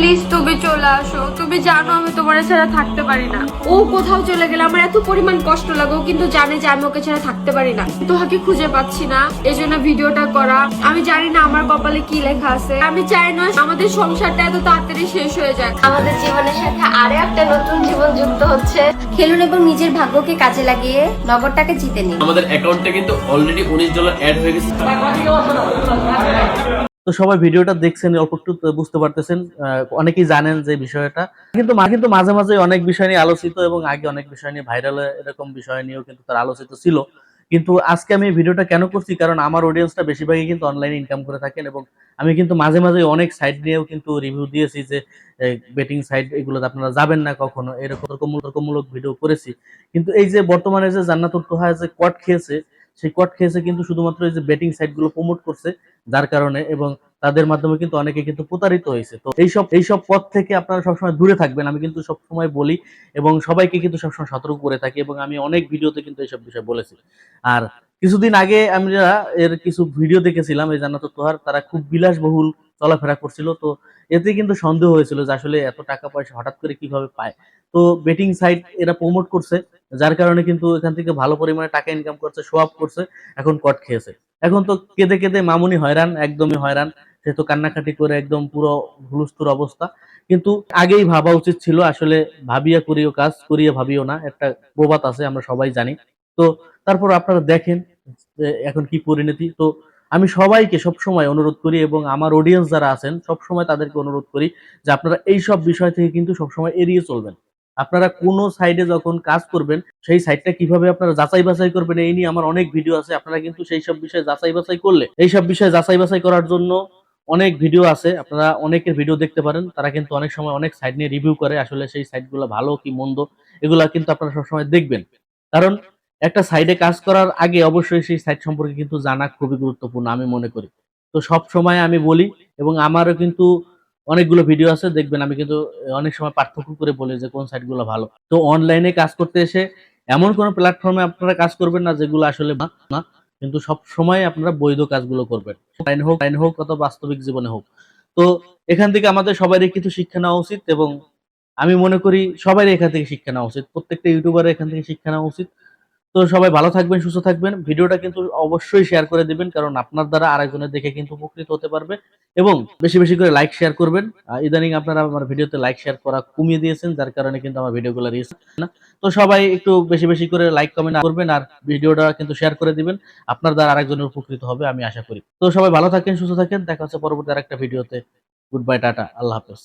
Please তুমি চলে আসো। তুমি জানো আমি তোমার ছাড়া থাকতে পারি না। ও কোথাও চলে গেলে আমার এত পরিমাণ কষ্ট লাগে ও কিন্তু জানে যে আমি ওকে ছাড়া থাকতে পারি না। তোহাকে খুঁজে পাচ্ছি না এই জন্য ভিডিওটা করা। আমি জানি না আমার কপালে কি লেখা আছে। আমি চাই না আমাদের সংসারটা এত তাড়াতাড়ি শেষ হয়ে যাক। আমাদের জীবনের সাথে আরও একটা নতুন জীবন যুক্ত হচ্ছে। খেলুন এবং নিজের ভাগ্যকে কাজে লাগিয়ে নগরটাকে জিতে নিন। আমাদের অ্যাকাউন্টে কিন্তু অলরেডি উনিশ ডলার অ্যাড হয়ে গেছে। তো সবাই ভিডিওটা দেখছেন অল্প একটু বুঝতে পারতেছেন অনেকেই জানেন যে বিষয়টা। কিন্তু কিন্তু মাঝে মাঝে অনেক বিষয় নিয়ে আলোচিত এবং আগে অনেক বিষয় নিয়ে ভাইরাল এরকম বিষয় নিয়েও কিন্তু তার আলোচিত ছিল। কিন্তু আজকে আমি ভিডিওটা কেন করছি? কারণ আমার অডিয়েন্সটা বেশিরভাগই কিন্তু অনলাইনে ইনকাম করে থাকেন এবং আমি কিন্তু মাঝে মাঝে অনেক সাইট নিয়েও কিন্তু রিভিউ দিয়েছি যে বেটিং সাইট এগুলোতে আপনারা যাবেন না কখনো এরকম তর্কমূলক ভিডিও করেছি। কিন্তু এই যে বর্তমানে যে জান্নাতুল তোহা যে কট খেয়েছে, সেই কট খেয়েছে কিন্তু শুধুমাত্র এই যে বেটিং সাইটগুলো প্রমোট করছে, যার কারণে এবং তাদের মাধ্যমে কিন্তু অনেকে কিন্তু প্রতারিত হয়েছে। তো এইসব এইসব পথ থেকে আপনারা সবসময় দূরে থাকবেন, আমি কিন্তু সবসময় বলি, এবং সবাইকে কিন্তু সবসময় সতর্ক করে থাকি, এবং আমি অনেক ভিডিওতে কিন্তু এইসব বিষয় বলেছি আর কিছুদিন আগে আমরা এর কিছু ভিডিও দেখেছিলাম, এই জান্নাত তোহার তারা খুব বিলাসবহুল চলাফেরা করছিল, তো এতে কিন্তু সন্দেহ হয়েছিল যে আসলে এত টাকা পয়সা হঠাৎ করে কীভাবে পায়। তো বেটিং সাইট এরা প্রমোট করছে, যার কারণে কিন্তু এখান থেকে ভালো পরিমাণে টাকা ইনকাম করছে আপ করছে, এখন কট খেয়েছে। এখন তো কেঁদে কেঁদে মামুনি হয়রান, একদমই হয়রান। সে তো কান্নাকাটি করে একদম পুরো হুলস্থুর অবস্থা। কিন্তু আগেই ভাবা উচিত ছিল, আসলে ভাবিয়া করিও কাজ, করিয়া ভাবিও না। একটা প্রবাদ আছে, আমরা সবাই জানি। তো তারপর আপনারা দেখেন এখন কি পরিণতি। তো আমি সবাইকে সবসময় অনুরোধ করি এবং আমার অডিয়েন্স যারা আছেন, সবসময় তাদেরকে অনুরোধ করি যে আপনারা এই সব বিষয় থেকে কিন্তু সবসময় এড়িয়ে চলবেন। আপনারা কোনো সাইডে যখন কাজ করবেন, সেই সাইটটা কীভাবে আপনারা যাচাই বাছাই করবেন, এই নিয়ে আমার অনেক ভিডিও আছে। আপনারা কিন্তু সেই সব বিষয়ে যাচাই বাছাই করলে এই সব বিষয়ে যাচাই বাছাই করার জন্য অনেক ভিডিও আছে, আপনারা অনেকের ভিডিও দেখতে পারেন। তারা কিন্তু অনেক সময় অনেক সাইট নিয়ে রিভিউ করে, আসলে সেই সাইটগুলো ভালো কি মন্দ, এগুলা কিন্তু আপনারা সবসময় দেখবেন। কারণ একটা সাইডে কাজ করার আগে অবশ্যই সেই সাইট সম্পর্কে কিন্তু জানা খুবই গুরুত্বপূর্ণ, আমি মনে করি। তো সব সময় আমি বলি, এবং আমারও কিন্তু অনেকগুলো ভিডিও আছে, দেখবেন আমি কিন্তু অনেক সময় পার্থক্য করে বলি যে কোন সাইটগুলো ভালো। তো অনলাইনে কাজ করতে এসে এমন কোনো প্ল্যাটফর্মে আপনারা কাজ করবেন না যেগুলো আসলে না কিন্তু সব সময় আপনারা বৈধ কাজগুলো করবেন। আইন হোক আইন হোক অথবা বাস্তবিক জীবনে হোক। তো এখান থেকে আমাদের সবারই কিছু শিক্ষা নেওয়া উচিত এবং আমি মনে করি সবারই এখান থেকে শিক্ষা নেওয়া উচিত। প্রত্যেকটা ইউটিউবারের এখান থেকে শিক্ষা নেওয়া উচিত। তো সবাই ভালো থাকবেন, সুস্থ থাকবেন। ভিডিওটা কিন্তু অবশ্যই শেয়ার করে দিবেন, কারণ আপনার দ্বারা আরেকজনের দেখে কিন্তু উপকৃত হতে পারবে। এবং বেশি বেশি করে লাইক শেয়ার করবেন। ইদানিং আপনারা আমার ভিডিওতে লাইক শেয়ার করা কমিয়ে দিয়েছেন, যার কারণে কিন্তু আমার ভিডিওগুলো রিচ না। তো সবাই একটু বেশি বেশি করে লাইক কমেন্ট করবেন আর ভিডিওটা কিন্তু শেয়ার করে দিবেন। আপনার দ্বারা আরেকজনের উপকৃত হবে, আমি আশা করি। তো সবাই ভালো থাকেন, সুস্থ থাকেন। দেখা হচ্ছে পরবর্তী আরেকটা ভিডিওতে। Good bye tata. আল্লাহ হাফেজ।